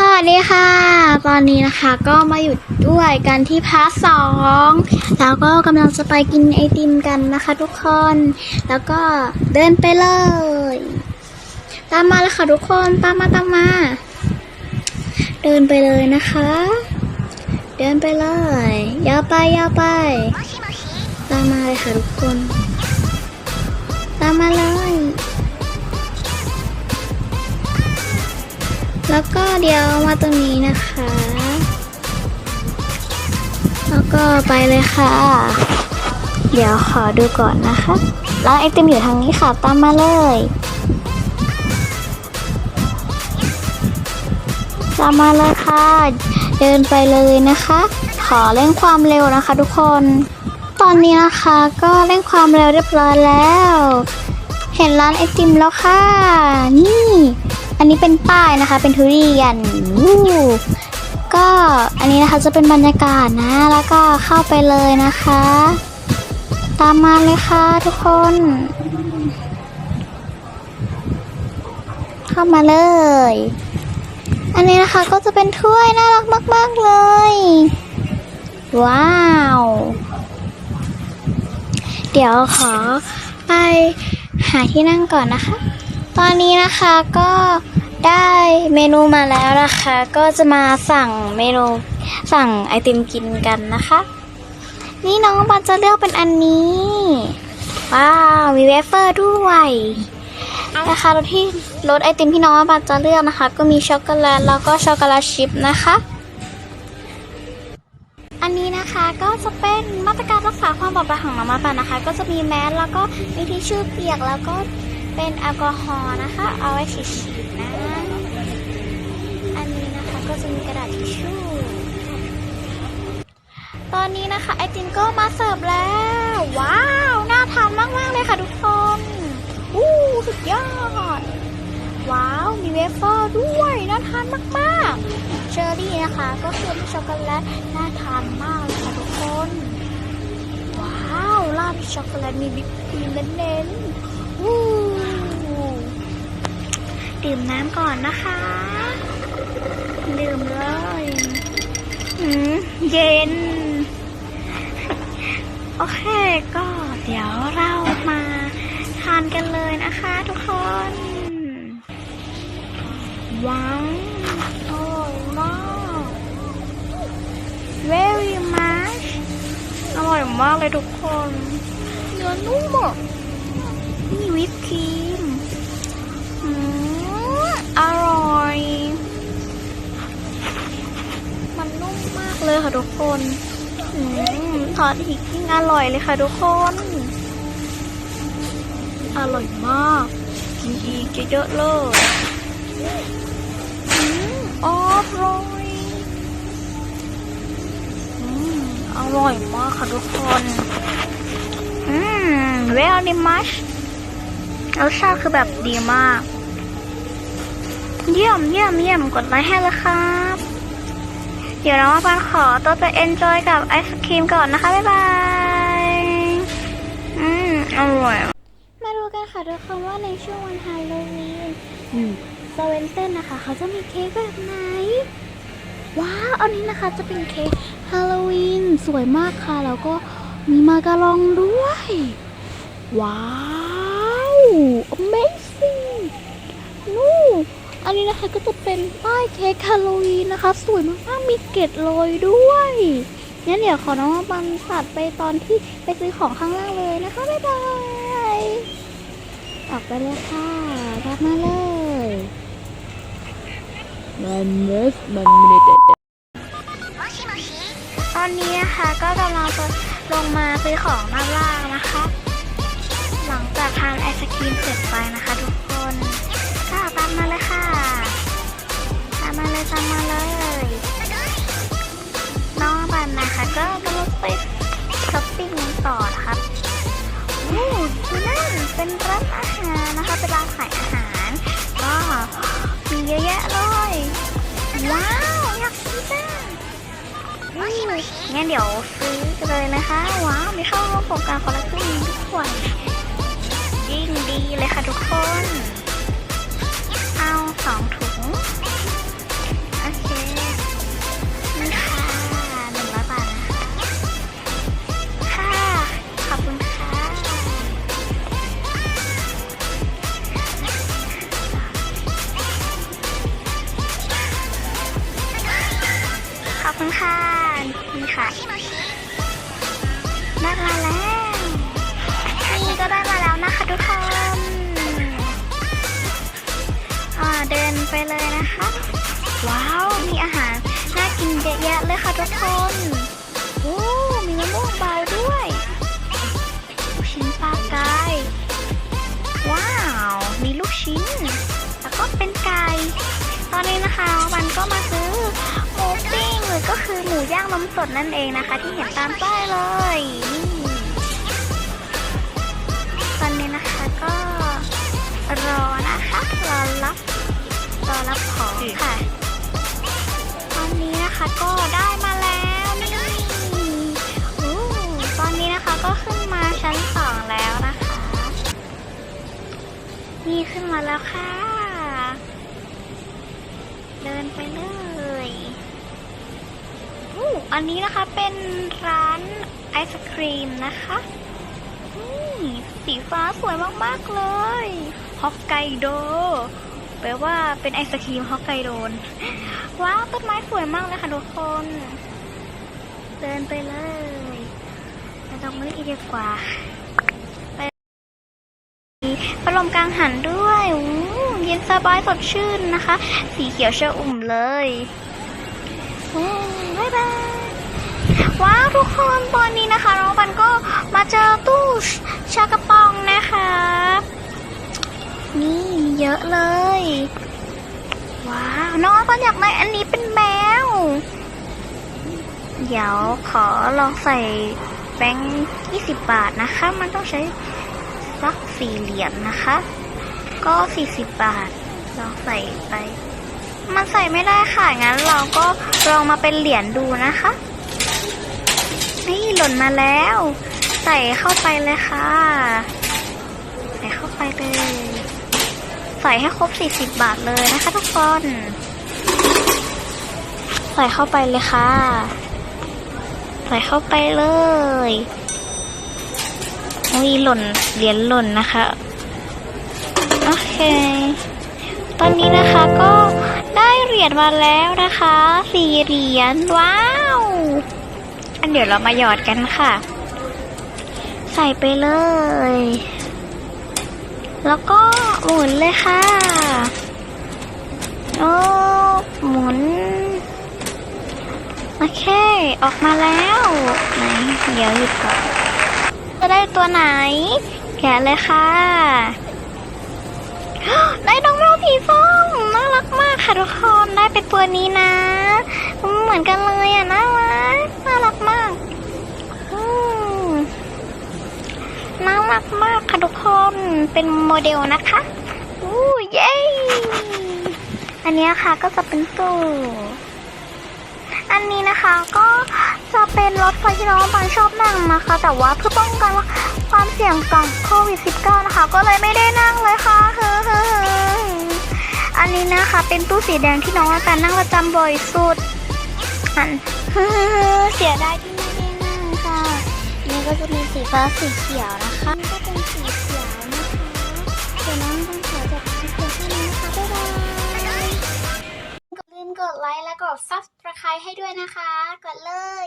สวัสดีค่ะ ตอนนี้นะคะก็มาอยู่ด้วยกันที่พาร์ทสองแล้วก็กำลังจะไปกินไอติมกันนะคะ ทุกคน แล้วก็เดินไปเลย ตามมาเลยค่ะทุกคนตามมาตามมา เดินไปเลยนะคะ เดินไปเลยยาวไปยาวไป ตามมาเลยค่ะทุกคน ตามมาเลย แล้วก็เดี๋ยวมาตรงนี้นะคะ แล้วก็ไปเลยค่ะ เดี๋ยวขอดูก่อนนะคะร้านไอติมอยู่ทางนี้ค่ะ ตามมาเลยตามมาเลยค่ะ เดินไปเลยนะคะ ขอเร่งความเร็วนะคะ ทุกคน ตอนนี้นะคะก็เร่งความเร็วเรียบร้อยแล้ว เห็นร้านไอติมแล้วค่ะ นี่ อันนี้เป็นป้ายนะคะ เป็นทุเรียนก็อันนี้นะคะจะเป็นบรรยากาศนะ แล้วก็เข้าไปเลยนะคะ ตามมาเลยค่ะทุกคน เข้ามาเลย อันนี้นะคะก็จะเป็นถ้วยน่ารักมาก ๆ เลย ว้าว เดี๋ยวขอไปหาที่นั่งก่อนนะคะ ตอนนี้นะคะก็ได้เมนูมาแล้วนะคะ ก็จะมาสั่งเมนูสั่งไอติมกินกันนะคะ นี่น้องบอลจะเลือกเป็นอันนี้ ว้าวมีเวเฟอร์ด้วยนะคะรสที่รสไอติมที่น้องบอลจะเลือกนะคะ ก็มีช็อกโกแลตแล้วก็ช็อกโกแลตชิพนะคะ อันนี้นะคะก็จะเป็นมาตรการรักษาความปลอดภัยของน้องมาปันนะคะ ก็จะมีแมสแล้วก็มีทิชชู่เปียกแล้วก็ เป็นแอลกอฮอล์นะคะ เอาไว้ฉีดๆนะ อันนี้นะคะก็จะมีกระดาษทิชชู่ ตอนนี้นะคะไอติมก็มาเสิร์ฟแล้ว ว้าว น่าทานมาก ๆ เลยค่ะทุกคนอู้สุดยอด ว้าว มีเวเฟอร์ด้วย น่าทานมาก ๆ เชอร์รี่นะคะ ก็คือช็อกโกแลต น่าทานมากเลยค่ะทุกคน ว้าว ราด้วยช็อกโกแลตมีวิปครีมเน้นๆวู้ ดื่มน้ำก่อนนะคะ ดื่มเลยอืมเย็น โอเคก็เดี๋ยวเรามาทานกันเลยนะคะทุกคน ว้าวอร่อยมาก very much อร่อยมากเลยทุกคน เนื้อนุ่มอะนี่วิปครีมอืม อร่อย มันนุ่มมากเลยค่ะทุกคนอทอดอีกยิ่งอร่อยเลยค่ะทุกคน อร่อยมาก กินอีกเยอะๆเลยอร่อยอืมอร่อยมากค่ะทุกคน อืม very much รสชาติคือแบบดีมาก เยี่ยมเยี่ยมเยี่ยมกดไลค์ให้เลยครับ เดี๋ยวน้องปันขอตัวไป enjoy กับไอศครีมก่อนนะคะ บ๊ายบาย อืมอร่อยมาดูกันค่ะทุกคนว่าในช่วงวันฮาโลวีนอืมสเวนเซนนะคะ เขาจะมีเค้กแบบไหน ว้าวอันนี้นะคะจะเป็นเค้กฮาโลวีนสวยมากค่ะ แล้วก็มีมาการองด้วย ว้าว amazing อันนี้นะคะก็จะเป็นป้ายเค้กฮาโลวีนนะคะ สวยมากๆมีเกล็ดโรยด้วยงั้นเดี๋ยวขอน้องบันตัดไปตอนที่ไปซื้อของข้างล่างเลยนะคะ บ๊ายบาย ออกไปเลยค่ะรับมาเลยมันเนสมันไม่ได้ตอนนี้นะคะก็กำลังจะลงมาซื้อของด้านล่างนะคะ หลังจากทานไอศครีมเสร็จไปนะคะทุกคนก็ตา มาเลยค่ะ ตามมาเลยตามมาเลย น้องบันนะคะ ก็กำลังไปช้อปปิ้งต่อครับอู้ดูนั่นเป็นร้านอาหารนะคะ เป็นร้านขายอาหาร ก็มีเยอะแยะเลย ว้าว อยากซื้อจังงั้นเดี๋ยวซื้อกันเลยนะคะ ว้าว มีเข้าร่วมโครงการคนละครึ่งด้วยยิ่งดีเลยค่ะทุกคน เอ ชิ้น แล้วก็เป็นไก่ ตอนนี้นะคะวันก็มาซื้อหมูปิ้งหรือก็คือหมูย่างนมสดนั่นเองนะคะ ที่เห็นตามป้ายเลยนี่ตอนนี้นะคะก็รอนะคะรอรับรอรับของค่ะ ตอนนี้นะคะก็ได้มา นี่ขึ้นมาแล้วค่ะ เดินไปเลยอู้อันนี้นะคะเป็นร้านไอศครีมนะคะนี่สีฟ้าสวยมากๆเลยฮอกไกโดแปลว่าเป็นไอศครีมฮอกไกโดนว้าวต้นไม้สวยมากเลยค่ะทุกคน เดินไปเลยไปตรงนี้อีกดีกว่า ลมกลางหันด้วยอู้เย็นสบายสดชื่นนะคะ สีเขียวเชอุ่มเลยบ๊ายบายว้าวทุกคนตอนนี้นะคะ น้องปันก็มาเจอตู้ชากระปองนะคะ นี่มีเยอะเลย ว้าวน้องปันอยากได้อันนี้เป็นแมว เดี๋ยวขอลองใส่แบงค์20บาทนะคะ มันต้องใช้ สักสี่เหรียญนะคะ ก็40บาทลองใส่ไป มันใส่ไม่ได้ค่ะงั้นเราก็ลองมาเป็นเหรียญดูนะคะ นี่หล่นมาแล้ว ใส่เข้าไปเลยค่ะ ใส่เข้าไปเลยใส่ให้ครบ40บาทเลยนะคะทุกคนใส่เข้าไปเลยค่ะ ใส่เข้าไปเลย อุ้ยหล่นเหรียญหล่นนะคะ โอเค ตอนนี้นะคะก็ได้เหรียญมาแล้วนะคะสี่เหรียญว้าวอันเดี๋ยวเรามาหยอดกันค่ะ ใส่ไปเลย แล้วก็หมุนเลยค่ะโอ้หมุนโอเค ออกมาแล้วไหนเดี๋ยวหยุดก่อน จะได้ตัวไหน แกะเลยค่ะ ได้น้องแมวผีส้มน่ารักมากค่ะทุกคนได้เป็นตัวนี้นะ เหมือนกันเลยอะน่ารักน่ารักมากน่ารักมากค่ะทุกคนเป็นโมเดลนะคะอู้เย้อันนี้ค่ะก็จะเป็นตู้อันนี้นะคะก็ จะเป็นรถไฟที่น้องปังชอบนั่งนะคะ แต่ว่าเพื่อป้องกันความเสี่ยงกับโควิด -19 นะคะ ก็เลยไม่ได้นั่งเลยค่ะเฮ้ออันนี้นะคะเป็นตู้สีแดงที่น้องปังนั่งประจำบ่อยสุดอันเสียดายที่ไม่ได้นั่งค่ะนี่ก็จะมีสีฟ้าสีเขียวนะคะนี่ก็เป็นสีเขียวนะคะเดี๋ยวน้อง กดไลค์และกด subscribe ให้ด้วยนะคะ กดเลย